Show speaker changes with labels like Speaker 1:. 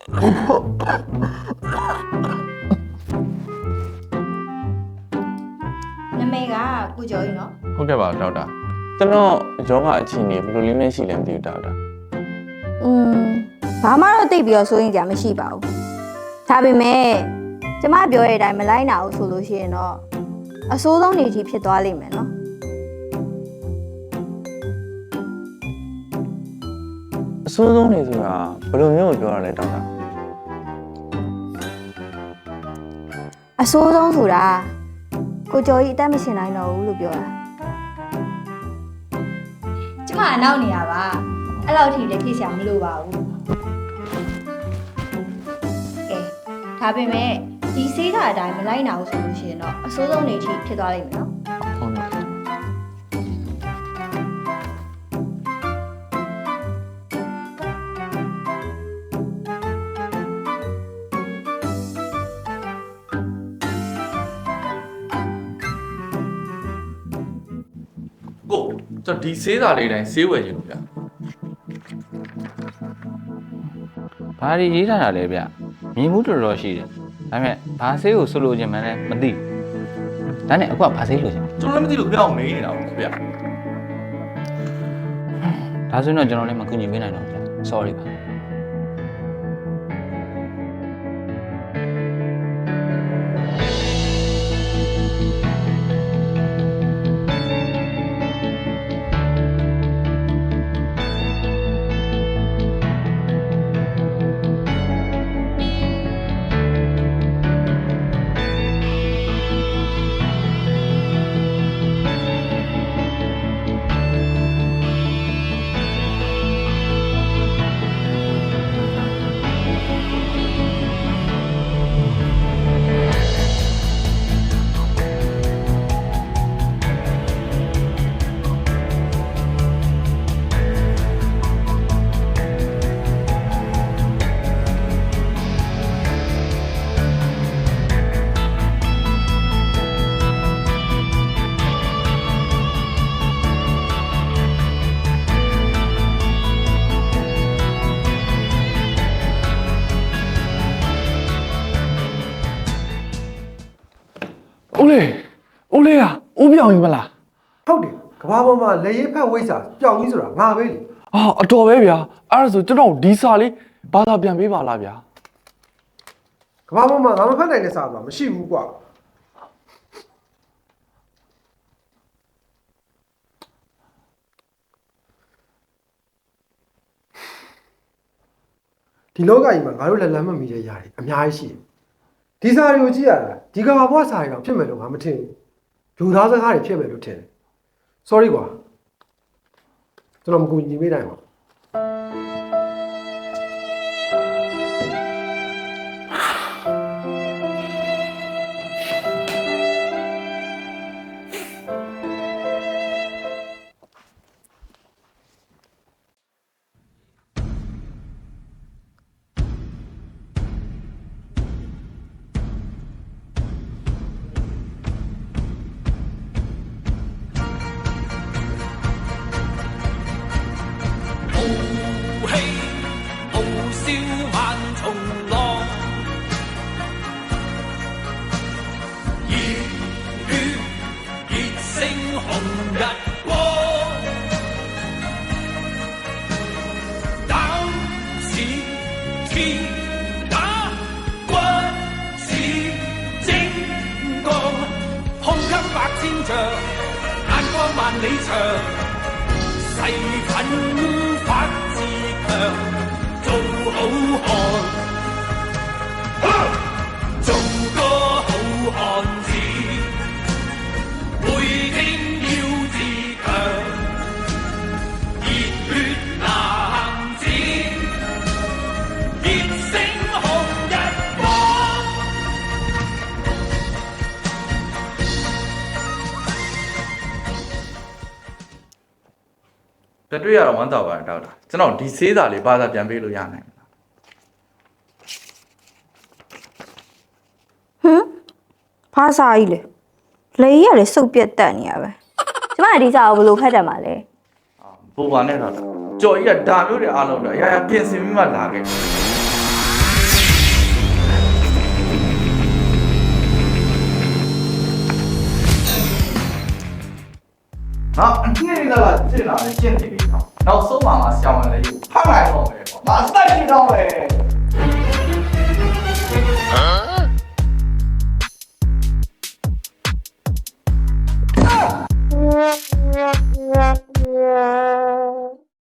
Speaker 1: နာမည်ကကိုကျော်ကြီးနော်
Speaker 2: ဟုတ်ကဲ့ပါဒေါက်တာကျွန်တော်ယောဂအခြေအနေဘယ်လိုလေးလဲရှိလဲမသိဘူးဒေါက်တာ
Speaker 1: อืมဘာမှတော့တိတ်ပြီးတော့စိုးရင်ကြမရှိပါဘူးဒါပေမဲ့ကျမပြောတဲ့အတိုင်းမလိုက်နိုင်အောင်ဆိုလို့ရှိရင်တော့အဆိုးဆုံးနေကြီးဖြစ်သွားလိမ့်မယ်နော်
Speaker 2: ဆိုးဆုံးနေဆိုတာဘယ်လိုမျိုးကိုပြောရလဲဒေါက်တာ
Speaker 1: အဆိုးဆုံးဆိုတာကိုကျော်ကြီးအသက်မရှင်နိုင်တော့ဘူးလို့ပြောတာကျမအနောက်နေရပါအဲ့လောက်ထိလည်းဖြစ်ရှာမလို့ပါဘူးကဲဒါပေမဲ့ဒီဆေးတာအတိုင်းမလိုက်နိုင်အောင်ဆိုလို့ရှိရင်တော့အဆိုးဆုံးနေကြီးဖြစ်သွားလိမ့်မယ်နော်
Speaker 2: ဟုတ်ကဲ့
Speaker 3: ကိုကျွန်တော်ဒီဆေးစာလေးတိုင်းဆေးဝယ်ခြင်းလို့ဗျာ
Speaker 4: ဘာတွေရေးထားတာလဲဗျမြင်မှုတော်တော်ရှိတယ်ဒါပေမဲ့ဘာဆေးကိုဆိုလိုချင်မှန်းလည်းမသိဘူးဒါနဲ့အခုကဘာဆေးလိုချင်လဲ
Speaker 3: ကျွန်တော်လည်းမသိလို့ပြောင်းနေနေတာပေါ့ဗျာ
Speaker 4: ဒါဆိုရင်တော့ကျွန်တော်လည်းမကူညီပေးနိုင်တော့ဘူးဗျ sorry ပါ
Speaker 5: ဦးလေးဦးလေးอ่ะဦးပြောင်ကြီးမလား
Speaker 6: ဟုတ်တယ်ကဘာပေါ်မှာလက်ရေးဖက်ဝိတ်စာပျောက်ကြီးဆိုတာငါပဲလေ
Speaker 5: အာအတော်ပဲဗျာအဲ့ဒါဆိုကျွန်တော်ဒီစာလေးဘာသာပြန်ပေးပါလားဗျာ
Speaker 6: ကဘာပေါ်မှာငါမဖက်နိုင်တဲ့စာဆိုတာမရှိဘူးကွာဒီလောကကြီးမှာငါတို့လက်လန်းမမီတဲ့ຢာတွေအများကြီးရှိတယ် ဒီစာတွေကိုကြည့်ရတာဒီကဘာပေါ်စာတွေတော့ဖြစ်မယ်လို့ငါမထင်ဘူးလူသားစကားတွေဖြစ်မယ်လို့ထင်တယ် sorry ကွာကျွန်တော်မကူညီပေးနိုင်ပါဘူး
Speaker 7: 笑萬重浪，熱血熱勝紅日光，膽似鐵打，骨似精鋼，胸襟百千丈，眼光萬里長。誓奮發自強，
Speaker 3: ပြတွေ့ရတော့ဝမ်းသာပါတယ်ဒေါက်တာကျွန်တော်ဒီဆေးစာလေးဘာသာပြန်ပေးလို့ရနိုင်မလား
Speaker 1: ဟမ်ဖားစာကြီးလေလေကြီးကလည်းစုပ်ပြတ်တက်နေရပဲကျမကဒီစာကိုဘယ်လိုဖတ်တယ်မှာလဲ
Speaker 3: အာဘူပါနဲ့ဒေါက်တာကြော်ကြီးကဒါမျိုးတွေအားလုံးတော့အရာရာပြင်ဆင်ပြီးမှလာခဲ့ ငါအပြည့်ရလာကျင့်လာတယ်ကျင့်နေပြီနော်နောက်ဆုံးမှငါဆောင်းရလေဟာလိုက်တော့မယ်ကွာငါအသက်ကြီးတော့မယ်